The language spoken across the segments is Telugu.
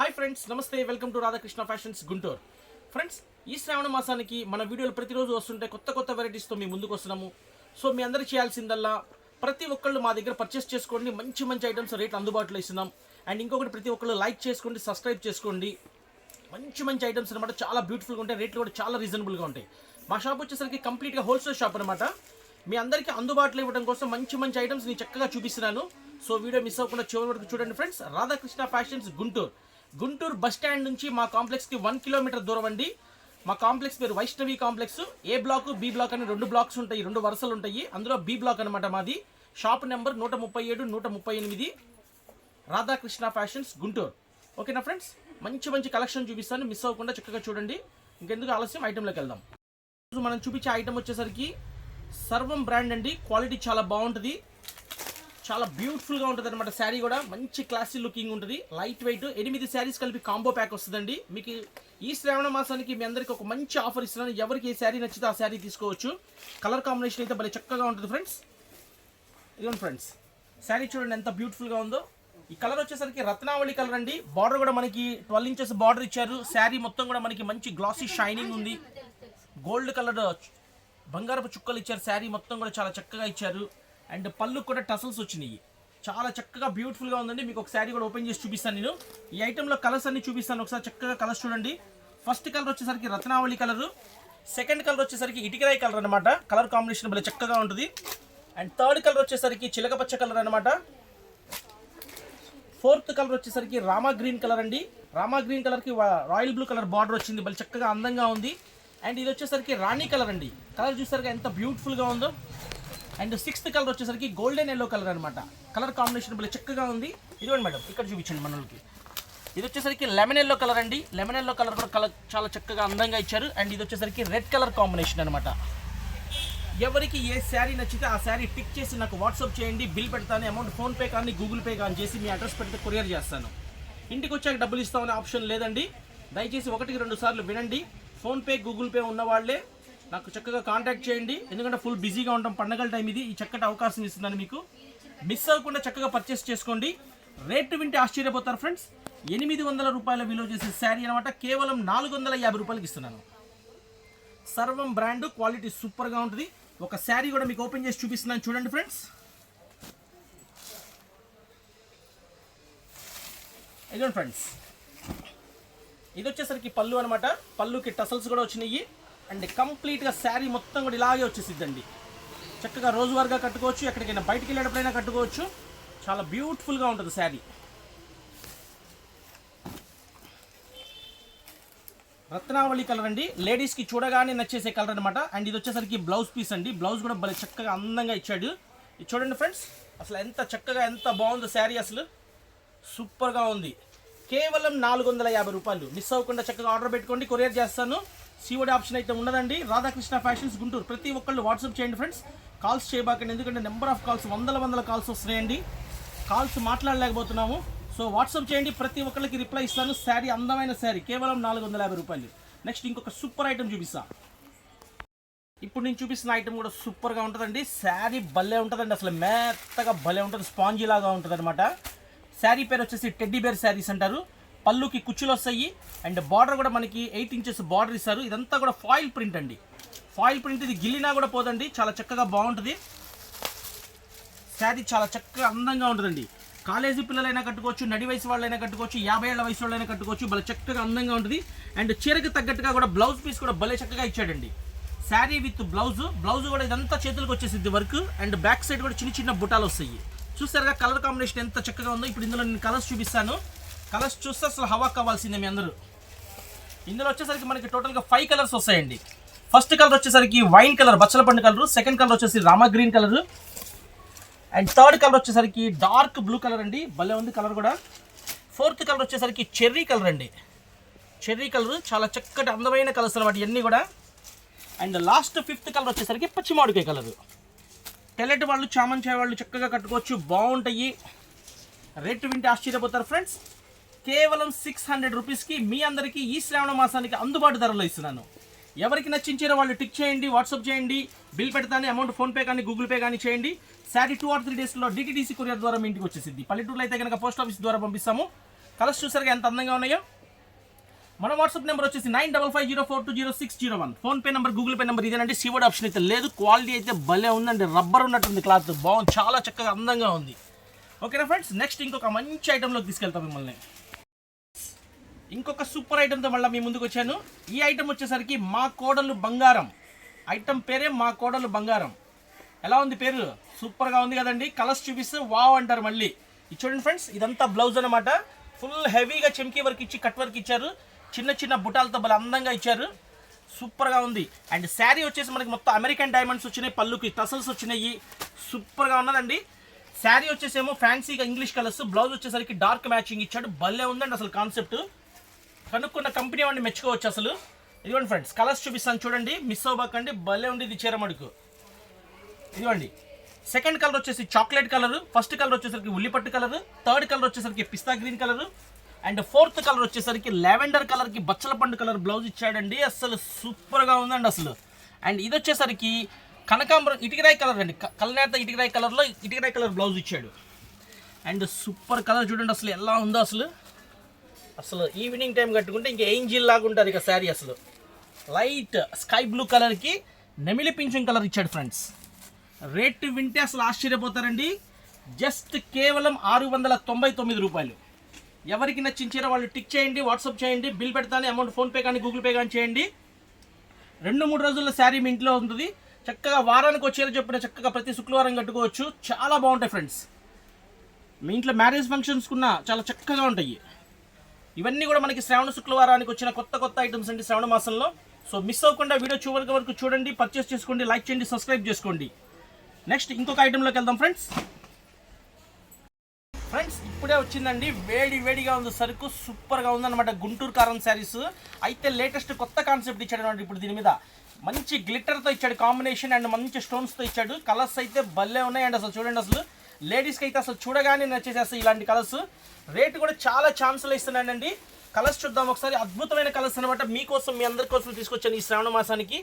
హాయ్ ఫ్రెండ్స్ నమస్తే welcome to Radhakrishna fashions Guntur friends ఈ శ్రావణ మాసానికి మన వీడియోలు ప్రతిరోజు వస్తుంటే కొత్త కొత్త వెరైటీస్తో మీ ముందుకు వస్తున్నాము. సో మీ అందరూ చేయాల్సిందల్లా ప్రతి ఒక్కళ్ళు మా దగ్గర పర్చేస్ చేసుకోండి మంచి మంచి ఐటమ్స్ రేట్ అందుబాటులో ఇస్తున్నాం. అండ్ ఇంకొకటి ప్రతి ఒక్కళ్ళు లైక్ చేసుకోండి సబ్స్క్రైబ్ చేసుకోండి. మంచి మంచి ఐటమ్స్ అనమాట చాలా బ్యూటిఫుల్గా ఉంటాయి రేట్లు కూడా చాలా రీజనబుల్గా ఉంటాయి. మా షాప్ వచ్చేసరికి కంప్లీట్గా హోల్సేల్ షాప్ అనమాట మీ అందరికీ అందుబాటులో ఇవ్వడం కోసం మంచి మంచి ఐటమ్స్ నేను చక్కగా చూపిస్తున్నాను. సో వీడియో మిస్ అవ్వకుండా చివరి వరకు చూడండి friends Radhakrishna fashions Guntur Guntur bus stand నుంచి మా కాంప్లెక్స్కి వన్ కిలోమీటర్ దూరం అండి. మా కాంప్లెక్స్ పేరు Vaishnavi complex. A block B block అని రెండు బ్లాక్స్ ఉంటాయి రెండు వరుసలు ఉంటాయి. అందులో బి బ్లాక్ అనమాట మాది. షాప్ నెంబర్ నూట ముప్పై ఏడు నూట ముప్పై ఎనిమిది. రాధాకృష్ణ ఫ్యాషన్స్ గుంటూరు. ఓకేనా ఫ్రెండ్స్? మంచి మంచి కలెక్షన్ చూపిస్తాను. మిస్ అవ్వకుండా చక్కగా చూడండి. ఇంకెందుకు ఆలస్యం? ఐటెంలోకి వెళ్దాం. మనం చూపించే ఐటెం వచ్చేసరికి సర్వం బ్రాండ్ అండి. క్వాలిటీ చాలా బాగుంటుంది. చాలా బ్యూటిఫుల్గా ఉంటుంది అనమాట శారీ కూడా. మంచి క్లాసీ లుకింగ్ ఉంటుంది. లైట్ వెయిట్ ఎనిమిది శారీస్ కలిపి కాంబో ప్యాక్ వస్తుందండి. మీకు ఈ శ్రావణ మాసానికి మీ అందరికి ఒక మంచి ఆఫర్ ఇస్తున్నాను. ఎవరికి ఏ శారీ నచ్చితే ఆ శారీ తీసుకోవచ్చు. కలర్ కాంబినేషన్ అయితే భలే చక్కగా ఉంటుంది ఫ్రెండ్స్ ఇదిగోండి ఫ్రెండ్స్ శారీ చూడండి ఎంత బ్యూటిఫుల్గా ఉందో. ఈ కలర్ వచ్చేసరికి రత్నావళి కలర్ అండి. బార్డర్ కూడా మనకి ట్వెల్వ్ ఇంచెస్ బార్డర్ ఇచ్చారు. శారీ మొత్తం కూడా మనకి మంచి గ్లాసీ షైనింగ్ ఉంది. గోల్డ్ కలర్ బంగారపు చుక్కలు ఇచ్చారు. శారీ మొత్తం కూడా చాలా చక్కగా ఇచ్చారు. అండ్ పళ్ళు కూడా టసల్స్ వచ్చినాయి. చాలా చక్కగా బ్యూటిఫుల్గా ఉందండి. మీకు ఒక శారీ కూడా ఓపెన్ చేసి చూపిస్తాను నేను. ఈ ఐటెంలో కలర్స్ అన్ని చూపిస్తాను. ఒకసారి చక్కగా కలర్స్ చూడండి. ఫస్ట్ కలర్ వచ్చేసరికి రత్నావళి కలరు. సెకండ్ కలర్ వచ్చేసరికి ఇటుకరాయి కలర్ అనమాట కలర్ కాంబినేషన్ భలే చక్కగా ఉంటుంది. అండ్ థర్డ్ కలర్ వచ్చేసరికి చిలకపచ్చ కలర్ అనమాట ఫోర్త్ కలర్ వచ్చేసరికి రామా గ్రీన్ కలర్ అండి. రామా గ్రీన్ కలర్కి రాయల్ బ్లూ కలర్ బార్డర్ వచ్చింది. భలే చక్కగా అందంగా ఉంది. అండ్ ఇది వచ్చేసరికి రాణి కలర్ అండి. కలర్ చూసారుగా ఎంత బ్యూటిఫుల్గా ఉందో. అండ్ సిక్స్త్ కలర్ వచ్చేసరికి గోల్డెన్ ఎల్లో కలర్ అనమాట కలర్ కాంబినేషన్ భలే చక్కగా ఉంది. ఇదిగోండి మేడం ఇక్కడ చూపించండి మనకి ఇది వచ్చేసరికి లెమన్ ఎల్లో కలర్ అండి. లెమన్ ఎల్లో కలర్ కూడా కలర్ చాలా చక్కగా అందంగా ఇచ్చారు. అండ్ ఇది వచ్చేసరికి రెడ్ కలర్ కాంబినేషన్ అనమాట ఎవరికి ఏ శారీ నచ్చితే ఆ శారీ పిక్ చేసి నాకు వాట్సాప్ చేయండి బిల్ పెడతాను అమౌంట్ ఫోన్పే కానీ గూగుల్ పే కానీ చేసి మీ అడ్రస్ పెడితే కొరియర్ చేస్తాను. ఇంటికి వచ్చాక డబ్బులు ఇస్తామనే ఆప్షన్ లేదండి. దయచేసి ఒకటికి రెండు సార్లు వినండి. ఫోన్పే గూగుల్ పే ఉన్న వాళ్ళే నాకు చక్కగా కాంటాక్ట్ చేయండి. ఎందుకంటే ఫుల్ బిజీగా ఉంటాం. పండగల టైం ఇది. ఈ చక్కటి అవకాశం ఇస్తున్నాను మీకు. మిస్ అవ్వకుండా చక్కగా పర్చేస్ చేసుకోండి. రేటు వింటే ఆశ్చర్యపోతారు ఫ్రెండ్స్ ఎనిమిది వందల రూపాయల విలువ చేసే శారీ అనమాట కేవలం నాలుగు వందల యాభై రూపాయలకి ఇస్తున్నాను. సర్వం బ్రాండ్ క్వాలిటీ సూపర్గా ఉంటుంది. ఒక శారీ కూడా మీకు ఓపెన్ చేసి చూపిస్తున్నాను. చూడండి ఫ్రెండ్స్ ఇదిగోండి ఫ్రెండ్స్ ఇది వచ్చేసరికి పళ్ళు అనమాట పళ్ళుకి టసల్స్ కూడా వచ్చినాయి. అండ్ కంప్లీట్గా శారీ మొత్తం కూడా ఇలాగే వచ్చేసిద్దండి. చక్కగా రోజువారీగా కట్టుకోవచ్చు ఎక్కడికైనా బయటికి వెళ్ళేటప్పుడైనా కట్టుకోవచ్చు. చాలా బ్యూటిఫుల్గా ఉంటుంది శారీ. రత్నావళి కలర్ అండి. లేడీస్కి చూడగానే నచ్చేసే కలర్ అనమాట అండ్ ఇది వచ్చేసరికి బ్లౌజ్ పీస్ అండి. బ్లౌజ్ కూడా భలే చక్కగా అందంగా ఇచ్చాడు. ఇది చూడండి ఫ్రెండ్స్ అసలు ఎంత చక్కగా ఎంత బాగుందో శారీ అసలు. సూపర్గా ఉంది. కేవలం నాలుగు వందల యాభై రూపాయలు. మిస్ అవ్వకుండా చక్కగా ఆర్డర్ పెట్టుకోండి కొరియర్ చేస్తాను. సీఓడి ఆప్షన్ అయితే ఉండదండి రాధాకృష్ణ ఫ్యాషన్స్ గుంటూరు. ప్రతి ఒక్కళ్ళు వాట్సాప్ చేయండి ఫ్రెండ్స్ కాల్స్ చేయబాకండి. ఎందుకంటే నెంబర్ ఆఫ్ కాల్స్ వందల వందల కాల్స్ వస్తున్నాయండి. కాల్స్ మాట్లాడలేకపోతున్నాము. సో వాట్సాప్ చేయండి. ప్రతి ఒక్కరికి రిప్లై ఇస్తాను. శారీ అందమైన శారీ కేవలం నాలుగు వందల యాభై రూపాయలు. నెక్స్ట్ ఇంకొక సూపర్ ఐటమ్ చూపిస్తా. ఇప్పుడు నేను చూపిస్తున్న ఐటమ్ కూడా సూపర్గా ఉంటుందండి. శారీ భలే ఉంటుందండి. అసలు మెత్తగా భలే ఉంటుంది. స్పాంజీ లాగా ఉంటుంది అనమాట శారీ పేరు వచ్చేసి టెడ్డీ బేర్ శారీస్ అంటారు. పళ్ళుకి కుచ్చులు వస్తాయి. అండ్ బార్డర్ కూడా మనకి ఎయిట్ ఇంచెస్ బార్డర్ ఇస్తారు. ఇదంతా కూడా ఫాయిల్ ప్రింట్ అండి. ఫాయిల్ ప్రింట్ ఇది గిల్లినా కూడా పోదండి. చాలా చక్కగా బాగుంటుంది. శారీ చాలా చక్కగా అందంగా ఉంటుందండి. కాలేజీ పిల్లలైనా కట్టుకోవచ్చు నడి వయసు వాళ్ళైనా కట్టుకోవచ్చు యాభై ఏళ్ళ వయసు వాళ్ళైనా కట్టుకోవచ్చు. భలే చక్కగా అందంగా ఉంటుంది. అండ్ చీరకు తగ్గట్టుగా కూడా బ్లౌజ్ పీస్ కూడా భలే చక్కగా ఇచ్చాడండి. Sari with blouse. బ్లౌజ్ కూడా ఇదంతా చేతులకు వచ్చేసింది వర్క్. అండ్ బ్యాక్ సైడ్ కూడా చిన్న చిన్న బుటాలు వస్తాయి. చూసారుగా కలర్ కాంబినేషన్ ఎంత చక్కగా ఉందో. ఇప్పుడు ఇందులో నేను కలర్స్ చూపిస్తాను. కలర్స్ చూస్తే అసలు హవా కావాల్సిందే మీ అందరూ. ఇందులో వచ్చేసరికి మనకి టోటల్గా ఫైవ్ కలర్స్ వస్తాయండి. ఫస్ట్ కలర్ వచ్చేసరికి వైన్ కలర్ బచ్చల పండు కలర్ సెకండ్ కలర్ వచ్చేసి Rama green colour and third colour వచ్చేసరికి డార్క్ బ్లూ కలర్ అండి. భలే ఉంది కలర్ కూడా. ఫోర్త్ కలర్ వచ్చేసరికి చెర్రీ కలర్ అండి. చెర్రీ కలర్ చాలా చక్కటి అందమైన కలర్స్ అనమాట ఇవన్నీ కూడా. అండ్ లాస్ట్ ఫిఫ్త్ కలర్ వచ్చేసరికి పచ్చి మామిడికాయ కలర్ తెల్లటి వాళ్ళు చామంచాయ వాళ్ళు చక్కగా కట్టుకోవచ్చు బాగుంటాయి. రేట్ వింటే ఆశ్చర్యపోతారు ఫ్రెండ్స్ కేవలం సిక్స్ హండ్రెడ్ రూపీస్కి మీ అందరికీ ఈ శ్రావణ మాసానికి అందుబాటు ధరలో ఇస్తున్నాను. ఎవరికి నచ్చించారో వాళ్ళు టిక్ చేయండి వాట్సాప్ చేయండి బిల్ పెడతాను అమౌంట్ ఫోన్పే కానీ గూగుల్ పే కానీ చేయండి. సారీ టూ ఆర్ త్రీ డేస్లో డిటీడీసీ కొరియర్ ద్వారా మీ ఇంటికి వచ్చేసింది. పల్లెటూరులో అయితే కనుక పోస్ట్ ఆఫీస్ ద్వారా పంపిస్తాము. కలర్స్ చూసారుగా ఎంత అందంగా ఉన్నాయో? మన వాట్సాప్ నెంబర్ వచ్చేసి nine double five zero four two zero six zero one. PhonePe number Google Pay number ఇదేనండి. సీవర్డ్ ఆప్షన్ అయితే లేదు. క్వాలిటీ అయితే భలే ఉందండి. రబ్బర్ ఉన్నట్టుంది క్లాత్. బాగుంది. చాలా చక్కగా అందంగా ఉంది. ఓకేనా ఫ్రెండ్స్? నెక్స్ట్ ఇంకొక మంచి ఐటెంలోకి తీసుకెళ్తాం మిమ్మల్ని. ఇంకొక సూపర్ ఐటెంతో మళ్ళీ మీ ముందుకు వచ్చాను. ఈ ఐటెం వచ్చేసరికి మా కోడలు బంగారం. ఐటెం పేరే మా కోడలు బంగారం. ఎలా ఉంది పేరు? సూపర్గా ఉంది కదండి. కలర్స్ చూపిస్తే వావ్ అంటారు మళ్ళీ. ఇది చూడండి ఫ్రెండ్స్ ఇదంతా బ్లౌజ్ అనమాట ఫుల్ హెవీగా చెమ్కీ వర్క్ ఇచ్చి కట్ వర్క్ ఇచ్చారు. చిన్న చిన్న బుటాలతో భలే అందంగా ఇచ్చారు. సూపర్గా ఉంది. అండ్ శారీ వచ్చేసి మనకి మొత్తం అమెరికన్ డైమండ్స్ వచ్చినాయి పళ్ళుకి టసల్స్ వచ్చినాయి. సూపర్గా ఉన్నదండి. శారీ వచ్చేసేమో ఫ్యాన్సీగా ఇంగ్లీష్ కలర్స్. బ్లౌజ్ వచ్చేసరికి డార్క్ మ్యాచింగ్ ఇచ్చాడు. భలే ఉందండి అసలు కాన్సెప్ట్. కనుక్కున్న కంపెనీ వాడిని మెచ్చుకోవచ్చు అసలు. ఇదిగోండి ఫ్రెండ్స్ కలర్స్ చూపిస్తాను చూడండి. మిస్ అవ్వకండి భలే ఉంది ఇది చీర మడుకు. ఇదిగోండి. సెకండ్ కలర్ వచ్చేసి చాక్లెట్ కలర్ ఫస్ట్ కలర్ వచ్చేసరికి ఉల్లిపట్టు కలర్ థర్డ్ కలర్ వచ్చేసరికి pista green colour and fourth colour వచ్చేసరికి లెవెండర్ కలర్కి బచ్చల పండు కలర్ బ్లౌజ్ ఇచ్చాడండి. అసలు సూపర్గా ఉందండి అసలు. అండ్ ఇది వచ్చేసరికి కనకాంబరం ఇటుకరాయి కలర్ అండి. కలనేత ఇటుకరాయి కలర్లో ఇటుకరాయి కలర్ బ్లౌజ్ ఇచ్చాడు. అండ్ సూపర్ కలర్ చూడండి అసలు ఎలా ఉందో అసలు. అసలు ఈవినింగ్ టైం కట్టుకుంటే ఇంకా ఏంజిల్ లాగా ఉంటుంది ఇక శారీ అసలు. లైట్ స్కై బ్లూ కలర్కి నెమిలి పింఛన్ కలర్ ఇచ్చాడు ఫ్రెండ్స్ రేట్ వింటే అసలు ఆశ్చర్యపోతారండి. జస్ట్ కేవలం ఆరు వందల తొంభై తొమ్మిది రూపాయలు. ఎవరికి నచ్చించారో వాళ్ళు టిక్ చేయండి వాట్సాప్ చేయండి బిల్ పెడతాను అమౌంట్ ఫోన్పే కానీ గూగుల్ పే కానీ చేయండి. రెండు మూడు రోజుల్లో శారీ మీ ఇంట్లో ఉంటుంది. చక్కగా వారానికి వచ్చేలా చెప్పిన చక్కగా ప్రతి శుక్రవారం కట్టుకోవచ్చు. చాలా బాగుంటాయి ఫ్రెండ్స్ మీ ఇంట్లో మ్యారేజ్ ఫంక్షన్స్కున్నా చాలా చక్కగా ఉంటాయి. ఇవన్నీ కూడా మనకి శ్రావణ శుక్రవారానికి వచ్చిన కొత్త కొత్త ఐటమ్స్ అండి శ్రావణ మాసంలో. సో మిస్ అవ్వకుండా వీడియో చివరికి వరకు చూడండి పర్చేస్ చేసుకోండి లైక్ చేయండి సబ్స్క్రైబ్ చేసుకోండి. నెక్స్ట్ ఇంకొక ఐటెంలోకి వెళ్దాం ఫ్రెండ్స్ ఫ్రెండ్స్ ఇప్పుడే వచ్చిందండి వేడి వేడిగా ఉంది సరుకు సూపర్గా ఉందన్నమాట గుంటూరు కారం శారీస్. అయితే లేటెస్ట్ కొత్త కాన్సెప్ట్ ఇచ్చాడు అనమాట ఇప్పుడు దీని మీద. మంచి గ్లిటర్తో ఇచ్చాడు కాంబినేషన్ అండ్ మంచి స్టోన్స్తో ఇచ్చాడు. కలర్స్ అయితే భలే ఉన్నాయి అండ్ అసలు చూడండి అసలు. లేడీస్కి అయితే అసలు చూడగానే నచ్చేసేస్తాయి ఇలాంటి కలర్స్ రేట్ కూడా చాలా ఛాన్సులు ఇస్తున్నానండి. కలర్స్ చూద్దాం ఒకసారి. అద్భుతమైన కలర్స్ అనమాట మీకోసం మీ అందరి కోసం తీసుకొచ్చాను ఈ శ్రావణ మాసానికి.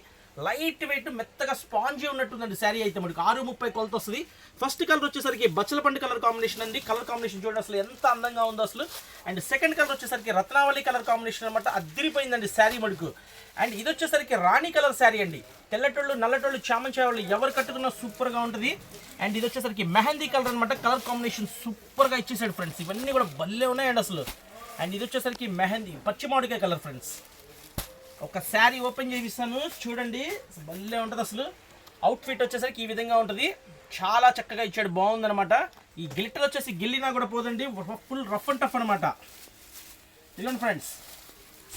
లైట్ వెయిట్ మెత్తగా స్పాంజీ ఉన్నట్టుందండి శారీ అయితే మనకి. ఆరు ముప్పై కొలత వస్తుంది. ఫస్ట్ కలర్ వచ్చేసరికి బచ్చలపండు కలర్ కాంబినేషన్ అండి. కలర్ కాంబినేషన్ చూడండి అసలు ఎంత అందంగా ఉందో అసలు. అండ్ సెకండ్ కలర్ వచ్చేసరికి రత్నావళి కలర్ కాంబినేషన్ అనమాట అదిరిపోయిందండి శారీ మడుకు అండ్ ఇది వచ్చేసరికి రాణి కలర్ శారీ అండి. తెల్లటోళ్ళు నల్లటోళ్ళు చామంచాయవాళ్ళు ఎవరు కట్టుకున్నా సూపర్గా ఉంటుంది. అండ్ ఇది వచ్చేసరికి మెహందీ కలర్ అనమాట కలర్ కాంబినేషన్ సూపర్గా ఇచ్చేసాడు ఫ్రెండ్స్. ఇవన్నీ కూడా భలే ఉన్నాయండి అసలు. అండ్ ఇది వచ్చేసరికి మెహందీ పచ్చిమామిడికాయ కలర్ ఫ్రెండ్స్. ఒక శారీ ఓపెన్ చేపిస్తాను చూడండి భలే ఉంటుంది అసలు. అవుట్ఫిట్ వచ్చేసరికి ఈ విధంగా ఉంటుంది. చాలా చక్కగా ఇచ్చాడు బాగుందనమాట ఈ గిల్టర్ వచ్చేసి గిల్లినా కూడా పోదండి. ఫుల్ రఫ్ అండ్ టఫ్ అనమాట ఇదిగోండి ఫ్రెండ్స్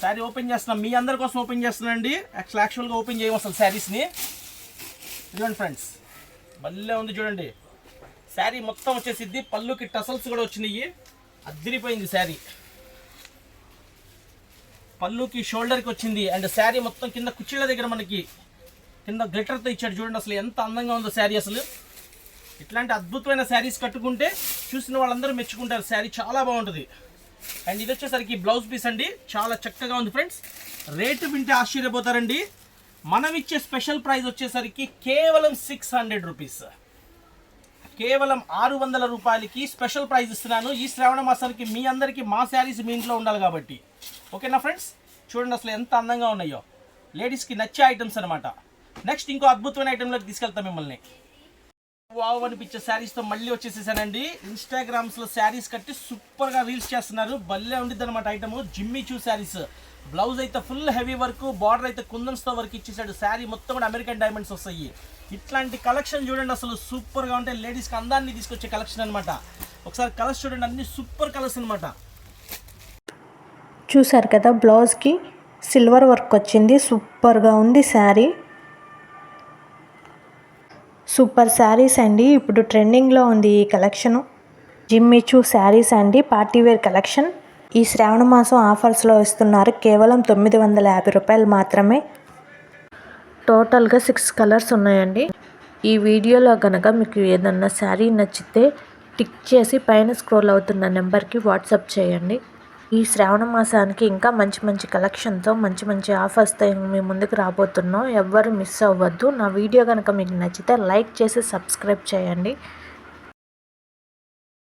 శారీ ఓపెన్ చేస్తున్నాం. మీ అందరి కోసం ఓపెన్ చేస్తున్నానండి. యాక్చువల్ యాక్చువల్గా ఓపెన్ చేయము అసలు శారీస్ని. ఇదిగోండి ఫ్రెండ్స్ భలే ఉంది చూడండి. శారీ మొత్తం వచ్చేసిద్ది. పళ్ళుకి టసల్స్ కూడా వచ్చినాయి. అదిరిపోయింది శారీ. పళ్ళుకి షోల్డర్కి వచ్చింది. అండ్ శారీ మొత్తం కింద కుచ్చిళ్ళ దగ్గర మనకి కింద గ్లిటర్తో ఇచ్చాడు చూడండి అసలు ఎంత అందంగా ఉందో శారీ అసలు. ఇట్లాంటి అద్భుతమైన శారీస్ కట్టుకుంటే చూసిన వాళ్ళందరూ మెచ్చుకుంటారు. శారీ చాలా బాగుంటుంది. అండ్ ఇది వచ్చేసరికి బ్లౌజ్ పీస్ అండి. చాలా చక్కగా ఉంది ఫ్రెండ్స్ రేటు వింటే ఆశ్చర్యపోతారండి. మనం ఇచ్చే స్పెషల్ ప్రైస్ వచ్చేసరికి కేవలం సిక్స్ హండ్రెడ్ రూపీస్ కేవలం ఆరు వందల రూపాయలకి స్పెషల్ ప్రైజ్ ఇస్తున్నాను. ఈ శ్రావణ మాసానికి మీ అందరికీ మా శారీస్ మీ ఇంట్లో ఉండాలి కాబట్టి. ఓకేనా ఫ్రెండ్స్? చూడండి అసలు ఎంత అందంగా ఉన్నాయో. లేడీస్కి నచ్చే ఐటమ్స్ అనమాట నెక్స్ట్ ఇంకో అద్భుతమైన ఐటెంలోకి తీసుకెళ్తాం మిమ్మల్ని. వావ్ అనిపించే శారీస్తో మళ్ళీ వచ్చేసేసానండి. ఇన్స్టాగ్రామ్స్లో శారీస్ కట్టి సూపర్గా రీల్స్ చేస్తున్నారు. భలే ఉండిద్ది అనమాట item Jimmy Choo saris blouse అయితే ఫుల్ హెవీ వర్క్ బార్డర్ అయితే కుందన్స్తో వర్క్ ఇచ్చేసాడు. శారీ మొత్తం కూడా అమెరికన్ డైమండ్స్ వస్తాయి. ఇట్లాంటి కలెక్షన్ చూడండి అసలు సూపర్గా ఉంటే లేడీస్కి అందాన్ని తీసుకొచ్చే కలెక్షన్ అనమాట ఒకసారి కలర్స్ చూడండి అన్ని సూపర్ కలర్స్ అనమాట చూసారు కదా బ్లౌజ్కి సిల్వర్ వర్క్ వచ్చింది. సూపర్గా ఉంది శారీ. సూపర్ శారీస్ అండి. ఇప్పుడు ట్రెండింగ్లో ఉంది ఈ కలెక్షను. జిమ్మిచూ శారీస్ అండి. Partywear collection. ఈ శ్రావణ మాసం ఆఫర్స్లో ఇస్తున్నారు. కేవలం తొమ్మిది వందల యాభై రూపాయలు మాత్రమే. టోటల్గా సిక్స్ కలర్స్ ఉన్నాయండి. ఈ వీడియోలో కనుక మీకు ఏదన్నా శారీ నచ్చితే టిక్ చేసి పైన స్క్రోల్ అవుతున్న నెంబర్కి వాట్సాప్ చేయండి. ఈ శ్రావణ మాసానికి ఇంకా మంచి మంచి కలెక్షన్తో మంచి మంచి ఆఫర్స్తో మీ ముందుకు రాబోతున్నాం. ఎవ్వరు మిస్ అవ్వద్దు. నా వీడియో కనుక మీకు నచ్చితే లైక్ చేసి సబ్స్క్రైబ్ చేయండి.